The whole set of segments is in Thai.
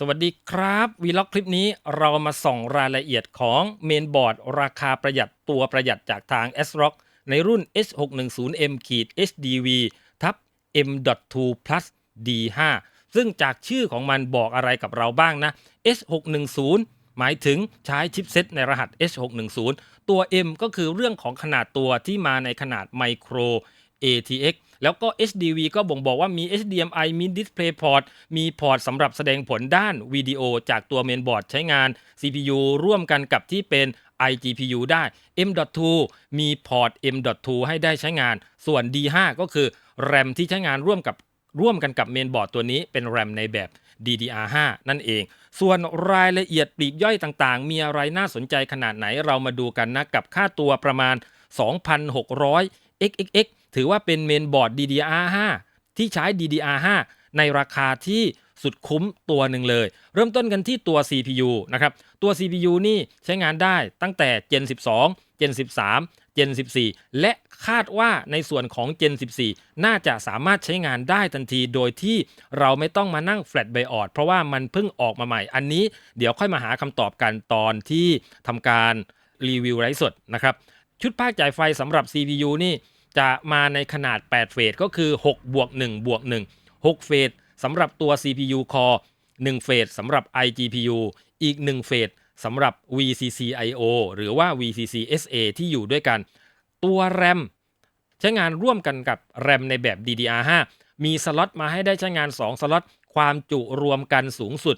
สวัสดีครับวีล็อกคลิปนี้เรามาส่องรายละเอียดของเมนบอร์ดราคาประหยัดตัวประหยัดจากทาง s r o c k ในรุ่น H610M HDV ทับ M.2 plus D5 ซึ่งจากชื่อของมันบอกอะไรกับเราบ้างนะ H610 หมายถึงใช้ชิปเซตในรหัส H610 ตัว M ก็คือเรื่องของขนาดตัวที่มาในขนาดไมโคร ATX แล้วก็ HDV ก็บ่งบอกว่ามี HDMI มี DisplayPort มีพอร์ตสำหรับแสดงผลด้านวิดีโอจากตัวเมนบอร์ดใช้งาน CPU ร่วมกันกับที่เป็น iGPU ได้ M.2 มีพอร์ต M.2 ให้ได้ใช้งาน ส่วน D5 ก็คือ RAM ที่ใช้งานร่วมกับร่วมกันกับเมนบอร์ดตัวนี้เป็น RAM ในแบบ DDR5 นั่นเอง ส่วนรายละเอียดปลีกย่อยต่างๆ มีอะไรน่าสนใจขนาดไหนเรามาดูกันนะกับค่าตัวประมาณ 2,600 xxx ถือว่าเป็นเมนบอร์ด DDR5 ที่ใช้ DDR5 ในราคาที่สุดคุ้มตัวหนึ่งเลย เริ่มต้นกันที่ตัว CPU นะครับ ตัว CPU นี่ใช้งานได้ตั้งแต่ Gen 12 Gen 13 Gen 14 และคาดว่าในส่วนของ Gen 14 น่าจะสามารถใช้งานได้ทันที โดยที่เราไม่ต้องมานั่ง Flash BIOS เพราะว่ามันเพิ่งออกมาใหม่ อันนี้เดี๋ยวค่อยมาหาคำตอบกันตอนที่ทำการรีวิวไลฟ์สดนะครับ ชุดภาคจ่ายไฟสำหรับ CPU นี่จะมาในขนาด 8 เฟสก็คือ 6 บวก 1 บวก 1 6 เฟสสำหรับตัว CPU Core 1 เฟสสำหรับ iGPU อีก 1 เฟสสำหรับ VCC IO หรือว่า VCC SA ที่อยู่ด้วยกัน ตัว RAM ใช้งานร่วมกันกับ RAM ในแบบ DDR5 มีสล็อตมาให้ได้ใช้งาน 2 สล็อต ความจุรวมกันสูงสุด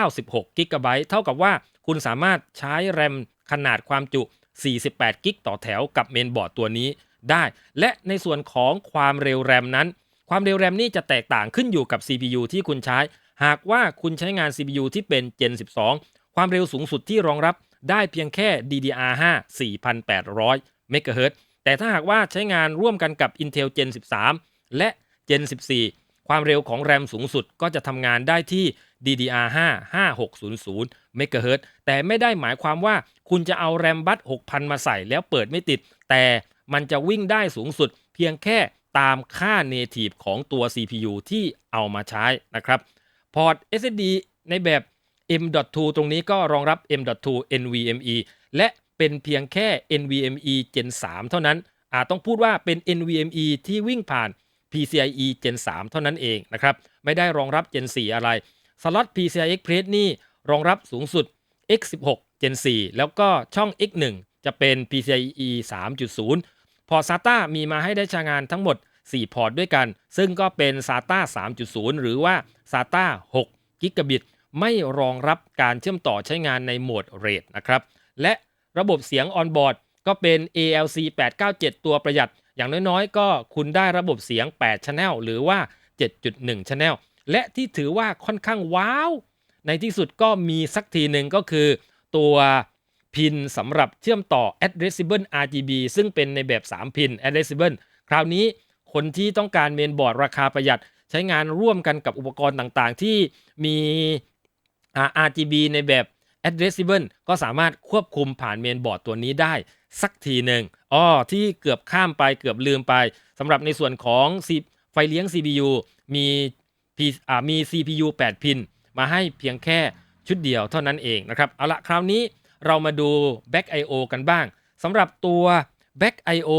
96 g b เท่ากับว่าคุณสามารถใช้ RAM ขนาดความจุ 48 g b ต่อแถวกับเมนบอร์ดตัวนี้ได้ และในส่วนของความเร็วแรมนั้น ความเร็วแรมนี่จะแตกต่างขึ้นอยู่กับ CPU ที่คุณใช้ หากว่าคุณใช้งาน CPU ที่เป็น Gen 12 ความเร็วสูงสุดที่รองรับได้เพียงแค่ DDR5 4,800 MHz แต่ถ้าหากว่าใช้งานร่วมกันกับ Intel Gen 13 และ Gen 14 ความเร็วของแรมสูงสุดก็จะทำงานได้ที่ DDR5 5600 MHz แต่ไม่ได้หมายความว่าคุณจะเอาแรมบัต6,000 มาใส่แล้วเปิดไม่ติด แต่มันจะวิ่งได้สูงสุดเพียงแค่ตามค่า native ของตัว CPU ที่เอามาใช้นะครับ พอร์ต SSD ในแบบ M.2 ตรงนี้ก็รองรับ M.2 NVMe และเป็นเพียงแค่ NVMe Gen 3 เท่านั้น อาจต้องพูดว่าเป็น NVMe ที่วิ่งผ่าน PCIe Gen 3 เท่านั้นเองนะครับไม่ได้รองรับ Gen 4 อะไรสล็อต PCI Express นี่รองรับสูงสุด X16 Gen 4 แล้วก็ช่อง X1 จะเป็น PCIe 3.0 พอร์ต SATA มีมาให้ได้ใช้งานทั้งหมด 4 พอร์ตด้วยกัน ซึ่งก็เป็น SATA 3.0 หรือว่า SATA 6 g b ไม่รองรับการเชื่อมต่อใช้งานในโหมด RAID นะครับ และระบบเสียงออนบอร์ดก็เป็น ALC 897 ตัวประหยัด อย่างน้อยๆ ก็คุณได้ระบบเสียง 8 Channel หรือว่า 7.1 Channel และที่ถือว่าค่อนข้างว้าว ในที่สุดก็มีสักทีหนึ่งก็คือตัวพินสำหรับเชื่อมต่อ addressable RGB ซึ่งเป็นในแบบ 3 พิน addressable คราวนี้คนที่ต้องการเมนบอร์ดราคาประหยัด ใช้งานร่วมกันกับอุปกรณ์ต่างๆ ที่มี RGB ในแบบ addressable ก็สามารถควบคุมผ่านเมนบอร์ดตัวนี้ได้สักทีหนึ่งอ๋อที่เกือบข้ามไปเกือบลืมไปสำหรับในส่วนของไฟเลี้ยง CPU มีมี CPU 8 พิน มาให้เพียงแค่ชุดเดียวเท่านั้นเองนะครับ เอาละคราวนี้เรามาดู Back I/O กันบ้างสำหรับตัว Back I/O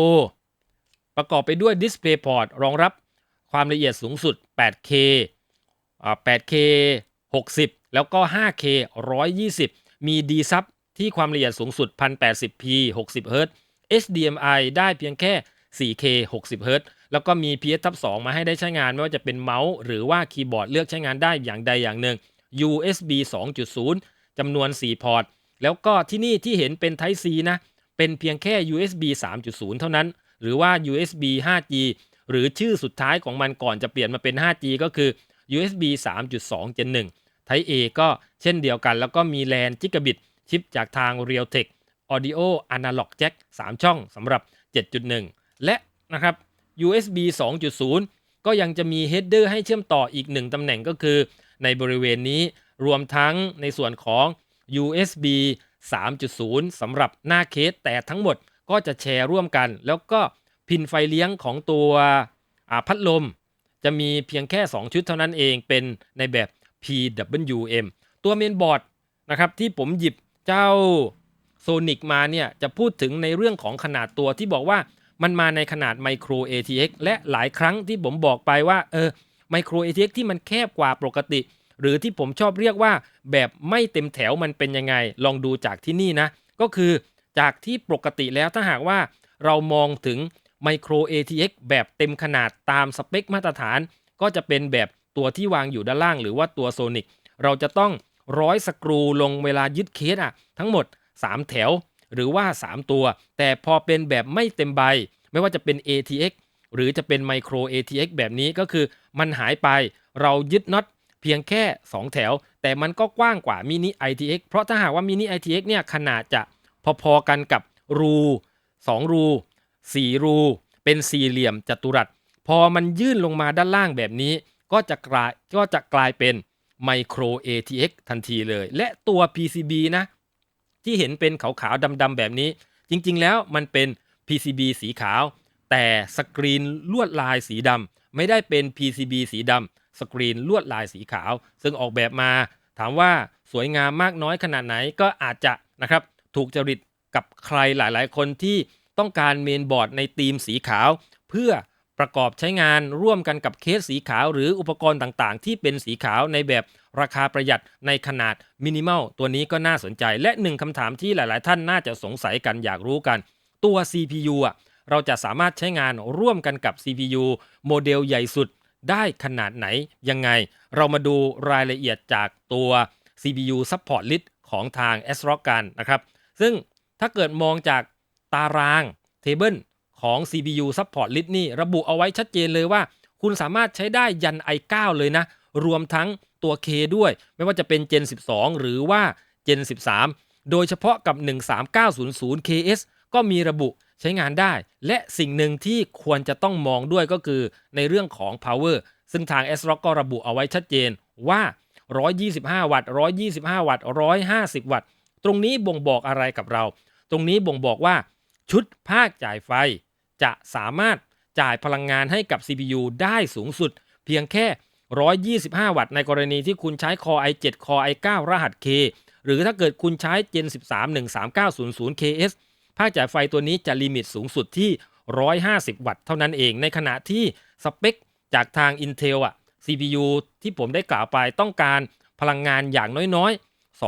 ประกอบไปด้วย DisplayPort รองรับความละเอียดสูงสุด 8K 8K 60 แล้วก็ 5K 120 มี D-Sub ที่ความละเอียดสูงสุด 1080p 60Hz HDMI ได้เพียงแค่ 4K 60Hz แล้วก็มี PS ทับ2มาให้ได้ใช้งาน ไม่ว่าจะเป็นเมาส์ หรือว่าคีย์บอร์ดเลือกใช้งานได้อย่างใดอย่างหนึ่ง USB 2.0 จำนวน 4 พอร์ต แล้วก็ที่นี่ที่เห็นเป็น Type C นะ เป็นเพียงแค่ USB 3.0 เท่านั้น หรือว่า USB 5G หรือชื่อสุดท้ายของมันก่อนจะเปลี่ยนมาเป็น 5G ก็คือ USB 3.2 Gen 1 Type A ก็เช่นเดียวกัน แล้วก็มีแลนจิกะบิตชิปจากทาง Realtek Audio Analog Jack 3 ช่องสำหรับ 7.1 และนะครับ USB 2.0 ก็ยังจะมี header ให้เชื่อมต่ออีกหนึ่งตำแหน่งก็คือ ในบริเวณนี้รวมทั้งในส่วนของ USB 3.0 สำหรับหน้าเคสแต่ทั้งหมดก็จะแชร์ร่วมกัน แล้วก็พินไฟเลี้ยงของตัวพัดลม จะมีเพียงแค่ 2 ชุดเท่านั้นเองเป็นในแบบ PWM ตัวเมนบอร์ดนะครับที่ผมหยิบเจ้าโซนิกมาเนี่ยจะพูดถึงในเรื่องของขนาดตัวที่บอกว่ามันมาในขนาดไมโคร ATX และหลายครั้งที่ผมบอกไปว่าเออไมโคร ATX ที่มันแคบกว่าปกติ หรือที่ผมชอบเรียกว่าแบบไม่เต็มแถวมันเป็นยังไง ลองดูจากที่นี่นะ ก็คือจากที่ปกติแล้วถ้าหากว่าเรามองถึงไมโคร ATX แบบเต็มขนาดตามสเปคมาตรฐาน ก็จะเป็นแบบ ตัวที่วางอยู่ด้านล่างหรือว่าตัวโซนิกเราจะต้องร้อยสกรูลงเวลายึดเคสอะทั้งหมด 3 แถวหรือว่า 3 ตัว แต่พอเป็นแบบไม่เต็มใบ ไม่ว่าจะเป็น ATX หรือจะเป็นไมโคร ATX แบบนี้ก็คือมันหายไปเรายึดน็อตเพียงแค่ 2 แถว แต่มันก็กว้างกว่ามินิ ITX เพราะถ้าหากว่ามินิ ITX เนี่ยขนาดจะพอๆกันกับรู2 รู 4 รู เป็นสี่เหลี่ยมจัตุรัส พอมันยื่นลงมาด้านล่างแบบนี้ ก็จะกลายก็จะกลายเป็นไมโคร ATX ทันทีเลย และตัว PCB นะ ที่เห็นเป็นขาวๆดำๆแบบนี้ จริงๆแล้วมันเป็น PCB สีขาว แต่สกรีนลวดลายสีดำไม่ได้เป็น PCB สีดำสกรีนลวดลายสีขาว ซึ่งออกแบบมา ถามว่าสวยงามมากน้อยขนาดไหนก็อาจจะนะครับถูกจริตกับใครหลายๆ คนที่ต้องการเมนบอร์ดในธีมสีขาว เพื่อ ประกอบใช้งานร่วมกันกับเคสสีขาวหรืออุปกรณ์ต่างๆ ที่เป็นสีขาวในแบบราคาประหยัดในขนาดมินิมอลตัวนี้ก็น่าสนใจ และหนึ่งคำถามที่หลายๆ ท่านน่าจะสงสัยกันอยากรู้กัน ตัว CPU อะเราจะสามารถใช้งานร่วมกันกับ CPU โมเดลใหญ่สุดได้ขนาดไหนยังไง เรามาดูรายละเอียดจากตัว CPU Support List ของทาง ASRock กันนะครับ ซึ่งถ้าเกิดมองจากตารางเทเบิล ของ CPU Support List นี่ระบุเอาไว้ชัดเจนเลยว่า คุณสามารถใช้ได้ยัน i9 เลยนะ รวมทั้งตัว K ด้วย ไม่ว่าจะเป็น Gen 12 หรือว่า Gen 13 โดยเฉพาะกับ 13900 KS ก็มีระบุใช้งานได้ และสิ่งหนึ่งที่ควรจะต้องมองด้วยก็คือในเรื่องของ power ซึ่งทาง ASRock ก็ระบุเอาไว้ชัดเจนว่า 125 วัตต์ 125 วัตต์ 150 วัตต์ ตรงนี้บ่งบอกอะไรกับเรา ตรงนี้บ่งบอกว่าชุดภาคจ่ายไฟ จะสามารถจ่ายพลังงานให้กับ CPU ได้สูงสุด เพียงแค่ 125 วัตต์ในกรณีที่คุณใช้ Core i7 Core i9 รหัส K หรือถ้าเกิดคุณใช้ Gen 13 13900 KS ภาคจ่ายไฟตัวนี้จะลิมิตสูงสุดที่ 150 วัตต์เท่านั้นเอง ในขณะที่สเปคจากทาง Intel อะ CPU ที่ผมได้กล่าวไปต้องการพลังงานอย่างน้อยๆ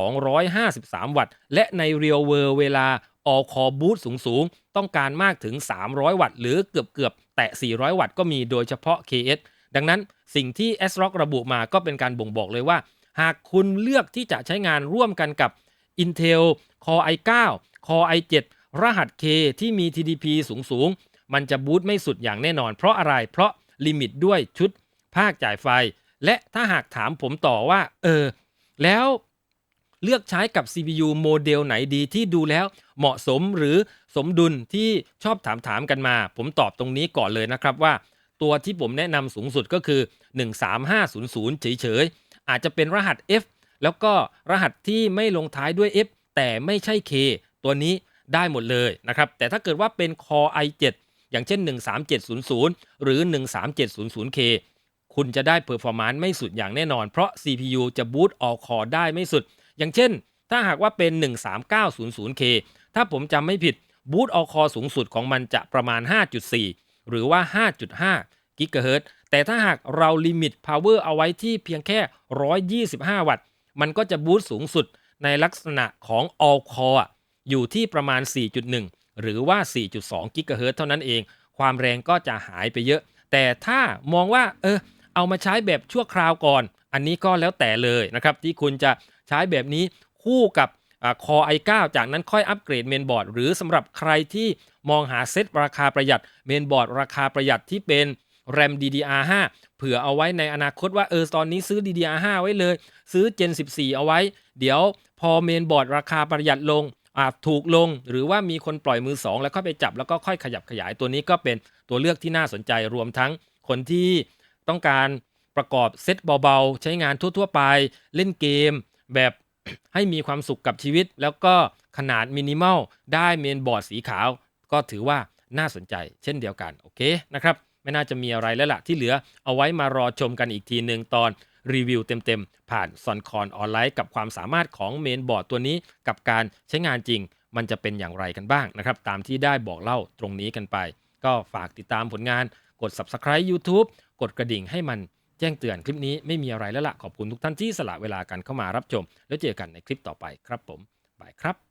253 วัตต์ และใน Real World เวลา All Core Boot สูงๆ ต้องการมากถึง 300 วัตต์ หรือเกือบๆแตะ 400 วัตต์ก็มีโดยเฉพาะ KS ดังนั้นสิ่งที่ ASRock ระบุมาก็เป็นการบ่งบอกเลยว่า หากคุณเลือกที่จะใช้งานร่วมกันกับ Intel Core i9 Core i7 รหัส K ที่มี TDP สูงๆมันจะบูตไม่สุดอย่างแน่นอน เพราะอะไรเพราะลิมิตด้วยชุดภาคจ่ายไฟ และถ้าหากถามผมต่อว่า เออ แล้ว เลือกใช้กับ CPU โมเดลไหนดีที่ดูแล้วเหมาะสมหรือสมดุลที่ชอบถามถามกันมา ผมตอบตรงนี้ก่อนเลยนะครับว่า ตัวที่ผมแนะนำสูงสุดก็คือ 13500 เฉยๆ อาจจะเป็นรหัส F แล้วก็รหัสที่ไม่ลงท้ายด้วย F แต่ไม่ใช่ K ตัวนี้ได้หมดเลยนะครับ แต่ถ้าเกิดว่าเป็น Core i7 อย่างเช่น 13700 หรือ 13700K คุณจะได้เพอร์ฟอร์มไม่สุดอย่างแน่นอน เพราะ CPU จะบูต all core ได้ไม่สุด อย่างเช่น ถ้าหากว่าเป็น 13900K ถ้าผมจำไม่ผิดบูต all core สูงสุดของมันจะประมาณ 5.4 หรือว่า 5.5กิกะเฮิรตซ์แต่ถ้าหากเราลิมิต power เอาไว้ที่เพียงแค่ 125 วัตต์ มันก็จะบูตสูงสุดในลักษณะของ all core ออยู่ที่ประมาณ 4.1 หรือว่า 4.2กิกะเฮิรตซ์เท่านั้นเอง ความแรงก็จะหายไปเยอะ แต่ถ้ามองว่าเออเอามาใช้แบบชั่วคราวก่อน อันนี้ก็แล้วแต่เลยนะครับ ที่คุณจะ ใช้แบบนี้คู่กับคอ i9 จากนั้นค่อยอัปเกรดเมนบอร์ดหรือสำหรับใครที่มองหาเซตราคาประหยัดเมนบอร์ดราคาประหยัดที่เป็น RAM DDR5 เผื่อเอาไว้ในอนาคตว่าเออตอนนี้ซื้อ DDR5 ไว้เลย ซื้อ Gen 14 เอาไว้ เดี๋ยวพอเมนบอร์ดราคาประหยัดลงอาจถูกลงหรือว่ามีคนปล่อยมือ 2 แล้วเข้าไปจับแล้วก็ค่อยขยับขยายตัวนี้ก็เป็นตัวเลือกที่น่าสนใจรวมทั้งคนที่ต้องการประกอบเซตเบาๆ ใช้งานทั่วๆไป เล่นเกม แบบให้มีความสุขกับชีวิต แล้วก็ขนาดมินิมอลได้เมนบอร์ดสีขาว ก็ถือว่าน่าสนใจ เช่นเดียวกัน โอเคนะครับ ไม่น่าจะมีอะไรแล้วล่ะที่เหลือเอาไว้มารอชมกันอีกทีหนึ่งตอนรีวิวเต็มๆ ผ่านซอนคอนออนไลน์กับความสามารถของเมนบอร์ดตัวนี้กับการใช้งานจริง มันจะเป็นอย่างไรกันบ้างนะครับ ตามที่ได้บอกเล่าตรงนี้กันไป ก็ฝากติดตามผลงานกด subscribe YouTube กดกระดิ่งให้มัน แจ้งเตือนคลิปนี้ไม่มีอะไรแล้วละขอบคุณทุกท่านที่สละเวลากันเข้ามารับชม แล้วเจอกันในคลิปต่อไปครับผมบายครับ